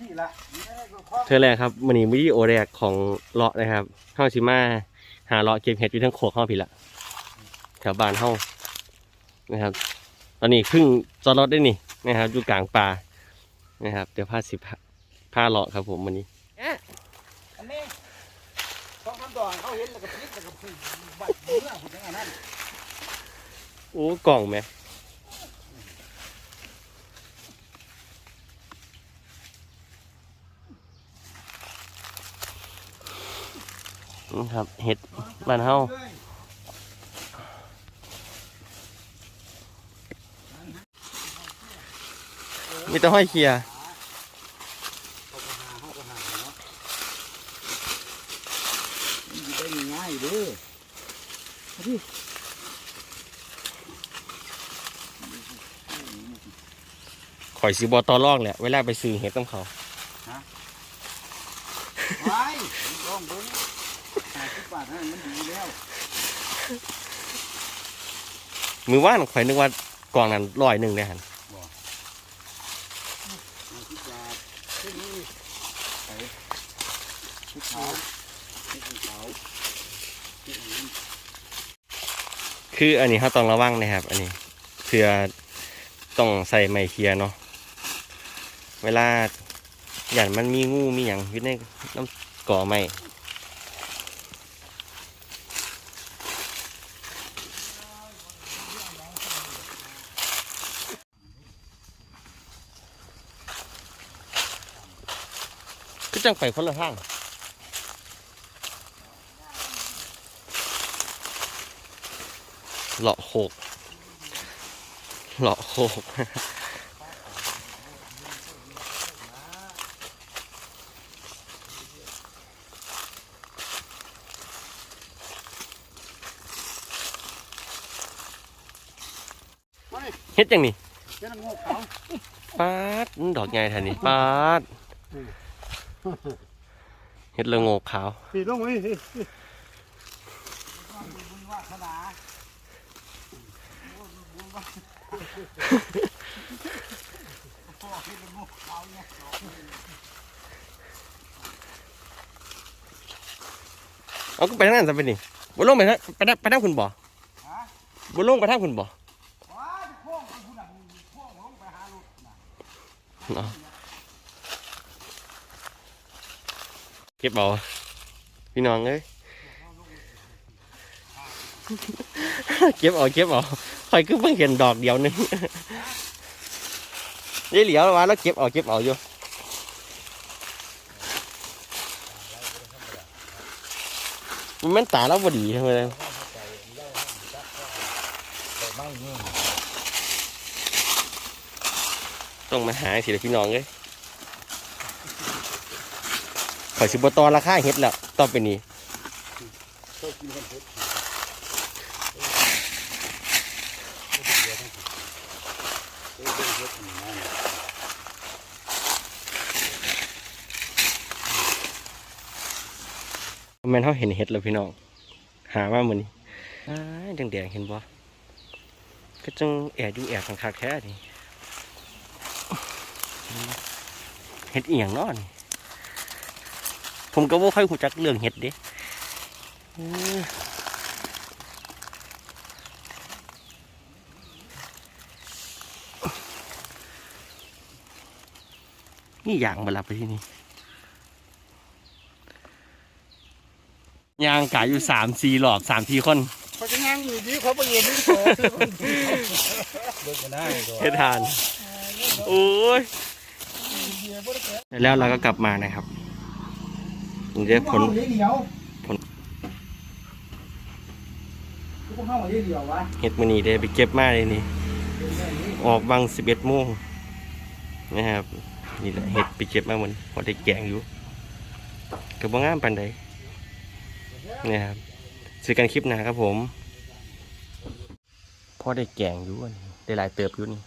ที่ละเธอแรกครับมันนี้วิดีโอแรกของเลาะนะครับเฮาสิมาหาเลาะเก็บเห็ดอยู่ทั้งโขกเฮาพี่ละแถวบ้านเฮานะครับ ตอนนี้เพิ่งจอดรถได้นี่นะครับอยู่กลางป่านะครับ เดี๋ยวพาสิพาพาเลาะครับผมวันนี้อันนี้สองคำตอนเขาเห็นแล้วก็พลิกแล้วก็พูดบัดเมื่อพูดอย่างนั้น โอ้กล่องไหมนี่ ครับเห็ดบ้านเฮามีแต่ห้อยเคียขาก็หาเขาก็หาเนาะมันอยู่ได้ง่ายเด้อเอาดิข่อยสิบอตอลอกแหละเวลาไปซื้อเห็ดต้องเขาไปลองเบิ้งหา บบาทให้มันดีแล้วมือว่านข่อยนึกว่ากล่องนั้นร้อยหนึ่งเลยฮันหาสิบบาทที่นี่ไปที่ขาวที่ขาวที่อันนี้คืออันนี้เขาต้องระวังนะครับ อันนี้เพื่อต้องใส่ไม้เคลียร์เนาะเวลาอย่างมันมีงูมีอย่างอยู่ในน้ำก่อไม้ จังไปคนละทางเลาะโคกเลาะโคกมาเฮ็ดจังนี่เจ้าหน้างูขาวปาดมันดอกใหญ่แทนนี่ปาด เฮ็ดละโงกขาวพี่ลงมาพี่บุญวาสนาเอาก็ไปทางนั้นซะไปนี่บ่ลงไปทางไปทางไปทางคุณบ่ฮะบ่ลงไปทางคุณบ่ว้าจะพ่วงไปผู้นั้นพ่วงลงไปหารถน่ะ เอาเก็บเอาพี่น้องเอ้ยเก็บเอาเก็บเอาคอยคือเพิ่งเห็นดอกเดียวนึงยายเหลียวว่าแล้วเก็บเอาเก็บเอาอยู่มันแม่นตาแล้วพอดีทำไมเลยต้องมาหาสิเลยพี่น้องเลย ข่อยสิบตอราคาเฮ็ดแล้วต่อไปนี้แม่นเขาเห็นเฮ็ดแล้วพี่น้อง หามาเหมือนนี้อ้ายแดงๆเห็นบ่ก็จังแอบอยู่แอบข้างๆแท้นี่เฮ็ดเอียงนาะนี่ ผมก็บ่ค่อยรู้จักเรื่องเฮ็ดเด้เออนี่อย่างมาลับไปที่นี่ยางกายอยู่สามสี่หลอบสามทีคนเขาจะนั่งอยู่ดีเขาไปเย็นนี่โตเบิกมาได้ตัวเฮ็ดทาน โอ้ยแล้วเราก็กลับมานะครับ นี่เรียกผลเดียวผลพวกเข้ามาเดียววะเห็ดมันนี่ได้ไปเก็บมาเลยนี่ ออกบังสิบเอ็ดโมงนะครับ นี่แหละเห็ดไปเก็บมาเหมือนพอได้แกงอยู่กับว่างามปันใดนะครับซื้อกันคลิปหนาครับผม พอได้แกงอยู่อันนี้ได้หลายเติบอยู่นี่